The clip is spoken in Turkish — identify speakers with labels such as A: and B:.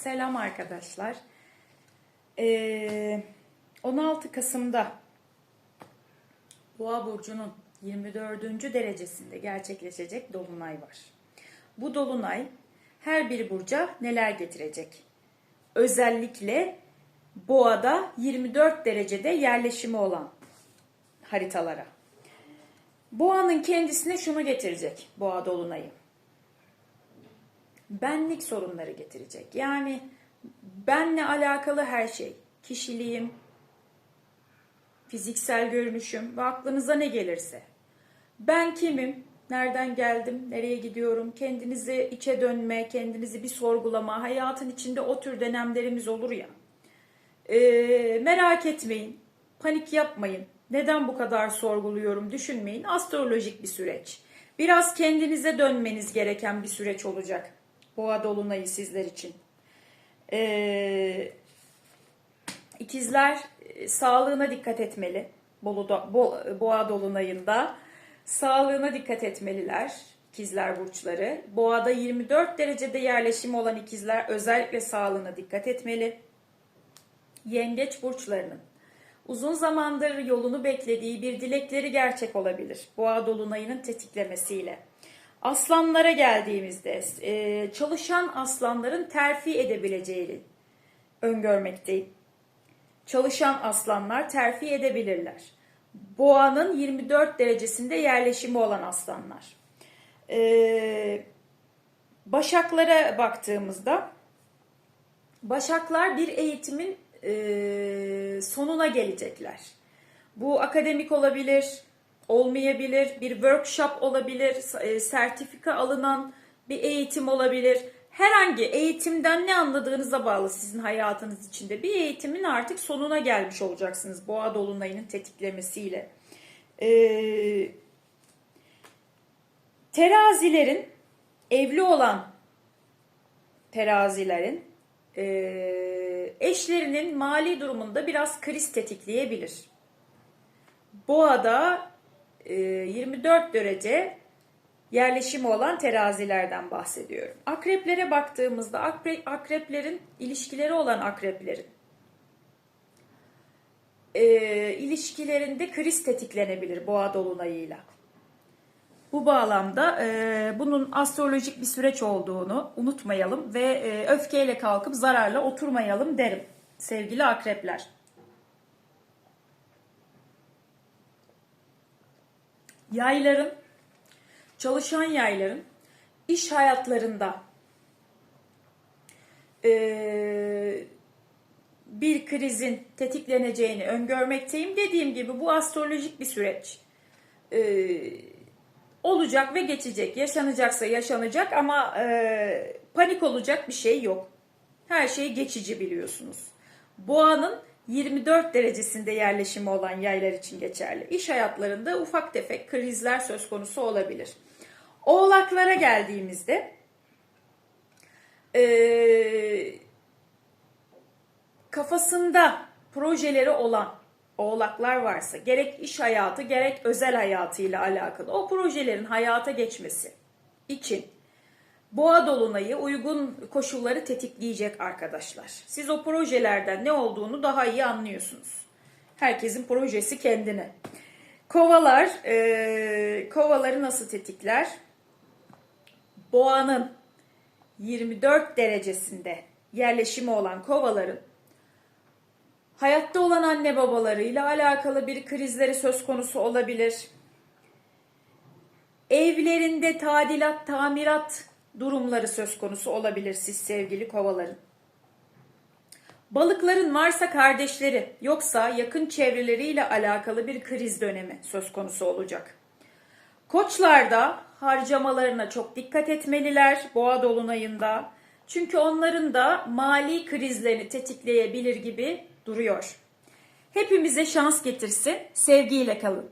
A: Selam arkadaşlar. Ee, 16 Kasım'da Boğa burcunun 24. derecesinde gerçekleşecek dolunay var. Bu dolunay her bir burca neler getirecek? Özellikle Boğa'da 24 derecede yerleşimi olan haritalara. Boğanın kendisine şunu getirecek Boğa dolunayı benlik sorunları getirecek. Yani benle alakalı her şey, kişiliğim, fiziksel görünüşüm ve aklınıza ne gelirse. Ben kimim? Nereden geldim? Nereye gidiyorum? Kendinizi içe dönme, kendinizi bir sorgulama. Hayatın içinde o tür dönemlerimiz olur ya. Ee, merak etmeyin. Panik yapmayın. Neden bu kadar sorguluyorum düşünmeyin. Astrolojik bir süreç. Biraz kendinize dönmeniz gereken bir süreç olacak. Boğa dolunayı sizler için. Ee, ikizler e, sağlığına dikkat etmeli. Bolu'da, Bo- Boğa dolunayında sağlığına dikkat etmeliler. İkizler burçları. Boğa'da 24 derecede yerleşimi olan ikizler özellikle sağlığına dikkat etmeli. Yengeç burçlarının uzun zamandır yolunu beklediği bir dilekleri gerçek olabilir. Boğa dolunayının tetiklemesiyle. Aslanlara geldiğimizde e, çalışan aslanların terfi edebileceğini öngörmekteyim. Çalışan aslanlar terfi edebilirler. Boğanın 24 derecesinde yerleşimi olan aslanlar. E, Başaklara baktığımızda Başaklar bir eğitimin e, sonuna gelecekler. Bu akademik olabilir, olmayabilir, bir workshop olabilir, e, sertifika alınan bir eğitim olabilir. Herhangi eğitimden ne anladığınıza bağlı sizin hayatınız içinde. Bir eğitimin artık sonuna gelmiş olacaksınız boğa dolunayının tetiklemesiyle. Ee, terazilerin, evli olan terazilerin e, eşlerinin mali durumunda biraz kriz tetikleyebilir. Boğa'da 24 derece yerleşimi olan terazilerden bahsediyorum. Akreplere baktığımızda akre, akreplerin ilişkileri olan akreplerin e, ilişkilerinde kriz tetiklenebilir boğa dolunayıyla. Bu bağlamda e, bunun astrolojik bir süreç olduğunu unutmayalım ve e, öfkeyle kalkıp zararla oturmayalım derim sevgili akrepler. Yayların, çalışan yayların iş hayatlarında e, bir krizin tetikleneceğini öngörmekteyim. Dediğim gibi bu astrolojik bir süreç. E, olacak ve geçecek. Yaşanacaksa yaşanacak ama e, panik olacak bir şey yok. Her şey geçici biliyorsunuz. Boğanın 24 derecesinde yerleşimi olan yaylar için geçerli. İş hayatlarında ufak tefek krizler söz konusu olabilir. Oğlaklara geldiğimizde e, kafasında projeleri olan oğlaklar varsa gerek iş hayatı gerek özel hayatıyla alakalı o projelerin hayata geçmesi için boğa dolunayı uygun koşulları tetikleyecek arkadaşlar. Siz o projelerden ne olduğunu daha iyi anlıyorsunuz. Herkesin projesi kendine. Kovalar, e, kovaları nasıl tetikler? Boğanın 24 derecesinde yerleşimi olan kovaların hayatta olan anne babalarıyla alakalı bir krizleri söz konusu olabilir. Evlerinde tadilat, tamirat durumları söz konusu olabilir siz sevgili kovaların. Balıkların varsa kardeşleri, yoksa yakın çevreleriyle alakalı bir kriz dönemi söz konusu olacak. Koçlarda harcamalarına çok dikkat etmeliler boğa dolunayında. Çünkü onların da mali krizlerini tetikleyebilir gibi duruyor. Hepimize şans getirsin. Sevgiyle kalın.